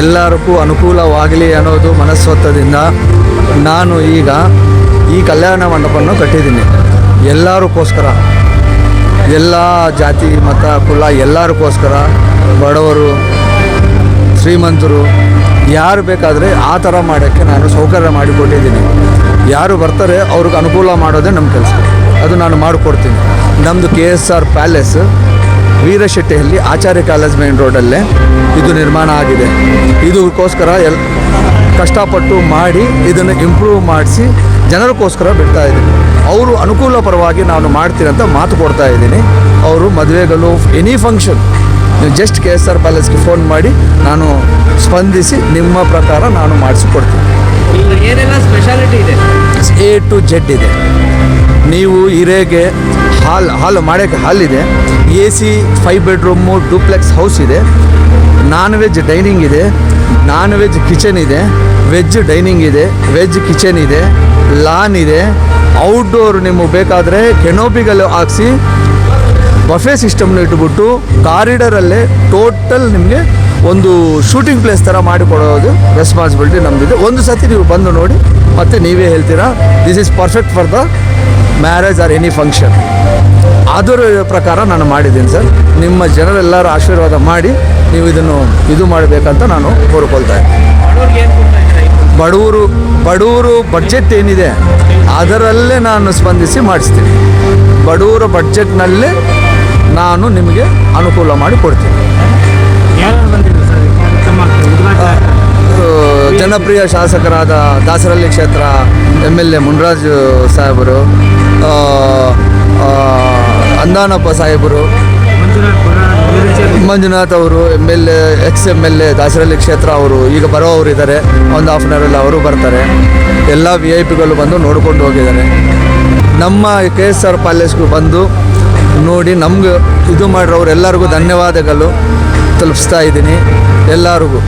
ಎಲ್ಲರಿಗೂ ಅನುಕೂಲವಾಗಲಿ ಅನ್ನೋದು ಮನಸ್ಸೊತ್ತದಿಂದ ನಾನು ಈಗ ಈ ಕಲ್ಯಾಣ ಮಂಟಪವನ್ನು ಕಟ್ಟಿದ್ದೀನಿ. ಎಲ್ಲರಿಗೋಸ್ಕರ ಎಲ್ಲ ಜಾತಿ, ಮತ, ಕುಲ ಎಲ್ಲರಿಗೋಸ್ಕರ ಬಡವರು, ಶ್ರೀಮಂತರು, ಯಾರು ಬೇಕಾದರೆ ಆ ಥರ ಮಾಡೋಕ್ಕೆ ನಾನು ಸೌಕರ್ಯ ಮಾಡಿಕೊಟ್ಟಿದ್ದೀನಿ. ಯಾರು ಬರ್ತಾರೆ ಅವ್ರಿಗೆ ಅನುಕೂಲ ಮಾಡೋದೇ ನಮ್ಮ ಕೆಲಸ. ಅದು ನಾನು ಮಾಡಿಕೊಡ್ತೀನಿ. ನಮ್ಮದು ಕೆ ಎಸ್ ಆರ್ ಪ್ಯಾಲೇಸ್. ವೀರಶೆಟ್ಟಿಯಲ್ಲಿ ಆಚಾರ್ಯ ಕಾಲೇಜ್ ಮೇನ್ ರೋಡಲ್ಲೇ ಇದು ನಿರ್ಮಾಣ ಆಗಿದೆ. ಇದಕ್ಕೋಸ್ಕರ ಎಲ್ ಕಷ್ಟಪಟ್ಟು ಮಾಡಿ ಇದನ್ನು ಇಂಪ್ರೂವ್ ಮಾಡಿಸಿ ಜನರಿಗೋಸ್ಕರ ಬಿಡ್ತಾ ಇದ್ದೀನಿ. ಅವರು ಅನುಕೂಲ ಪರವಾಗಿ ನಾನು ಮಾಡ್ತೀನಿ ಅಂತ ಮಾತು ಕೊಡ್ತಾ ಇದ್ದೀನಿ. ಅವರು ಮದುವೆಗಳು ಎನಿ ಫಂಕ್ಷನ್ ನೀವು ಜಸ್ಟ್ ಕೆ ಎಸ್ ಆರ್ ಪ್ಯಾಲೇಸ್ಗೆ ಫೋನ್ ಮಾಡಿ ನಾನು ಸ್ಪಂದಿಸಿ ನಿಮ್ಮ ಪ್ರಕಾರ ನಾನು ಮಾಡಿಸಿಕೊಡ್ತೀನಿ. ಏನೆಲ್ಲ ಸ್ಪೆಷಾಲಿಟಿ ಇದೆ? ಎ ಟು ಜೆಡ್ ಇದೆ. ನೀವು ಹಿರೇಗೆ ಹಾಲ್ ಹಾಲ್ ಮಾಡೋಕ್ಕೆ ಹಾಲ್ ಇದೆ A C five bedroom duplex house ಇದೆ. ನಾನ್ ವೆಜ್ ಡೈನಿಂಗ್ ಇದೆ. ನಾನ್ ವೆಜ್ ಕಿಚನ್ ಇದೆ. ವೆಜ್ ಡೈನಿಂಗ್ ಇದೆ. ವೆಜ್ ಕಿಚನ್ ಇದೆ. ಲಾನ್ ಇದೆ. ಔಟ್ಡೋರ್ ನಿಮಗೆ ಬೇಕಾದರೆ ಕೆನೋಪಿಗಳು ಹಾಕ್ಸಿ ಬಫೆ ಸಿಸ್ಟಮ್ನ ಇಟ್ಬಿಟ್ಟು ಕಾರಿಡರಲ್ಲೇ ಟೋಟಲ್ ನಿಮಗೆ ಒಂದು ಶೂಟಿಂಗ್ ಪ್ಲೇಸ್ ಥರ ಮಾಡಿಕೊಡೋದು ರೆಸ್ಪಾನ್ಸಿಬಿಲಿಟಿ ನಮ್ಮದಿದೆ ಒಂದು ಸತಿ ನೀವು ಬಂದು ನೋಡಿ ಮತ್ತು ನೀವೇ ಹೇಳ್ತೀರಾ? This is perfect for the marriage or any function ಅದರ ಪ್ರಕಾರ ನಾನು ಮಾಡಿದ್ದೀನಿ ಸರ್. ನಿಮ್ಮ ಜನರೆಲ್ಲರೂ ಆಶೀರ್ವಾದ ಮಾಡಿ ನೀವು ಇದನ್ನು ಇದು ಮಾಡಬೇಕಂತ ನಾನು ಕೋರ್ಕೊಳ್ತಾ ಕೊಡ್ತಾ ಬಡವರು ಬಡವರು ಬಡ್ಜೆಟ್ ಏನಿದೆ, ಅದರಲ್ಲೇ ನಾನು ಸ್ಪಂದಿಸಿ ಮಾಡಿಸ್ತೀನಿ. ಬಡವರ ಬಡ್ಜೆಟ್ನಲ್ಲೇ ನಾನು ನಿಮಗೆ ಅನುಕೂಲ ಮಾಡಿ ಕೊಡ್ತೀನಿ. ಜನಪ್ರಿಯ ಶಾಸಕರಾದ ದಾಸರಳ್ಳಿ ಕ್ಷೇತ್ರ ಎಂ ಎಲ್ ಎ ಮುನ್ರಾಜ್ ಸಾಹೇಬರು ಅಂದಾನಪ್ಪ ಸಾಹೇಬರು, ಮಂಜುನಾಥ್ ಅವರು M L A, ex M L A Dasarahalli ಕ್ಷೇತ್ರ ಅವರು ಈಗ ಬರೋವರು ಇದ್ದಾರೆ. ಒಂದು ಹಾಫ್ ಆನ್ ಅವರಲ್ಲಿ ಅವರು ಬರ್ತಾರೆ. ಎಲ್ಲ ವಿ ಐ ಪಿಗಳು ಬಂದು ನೋಡ್ಕೊಂಡು ಹೋಗಿದ್ದಾರೆ. ನಮ್ಮ ಕೆ ಎಸ್ ಆರ್ ಪ್ಯಾಲೇಸ್ಗೂ ಬಂದು ನೋಡಿ ನಮ್ಗೆ ಇದು ಮಾಡಿರೋರು ಎಲ್ಲರಿಗೂ ಧನ್ಯವಾದಗಳು. ತಲುಪಿಸ್ತಾ ಇದ್ದೀನಿ. ಎಲ್ಲರಿಗೂ.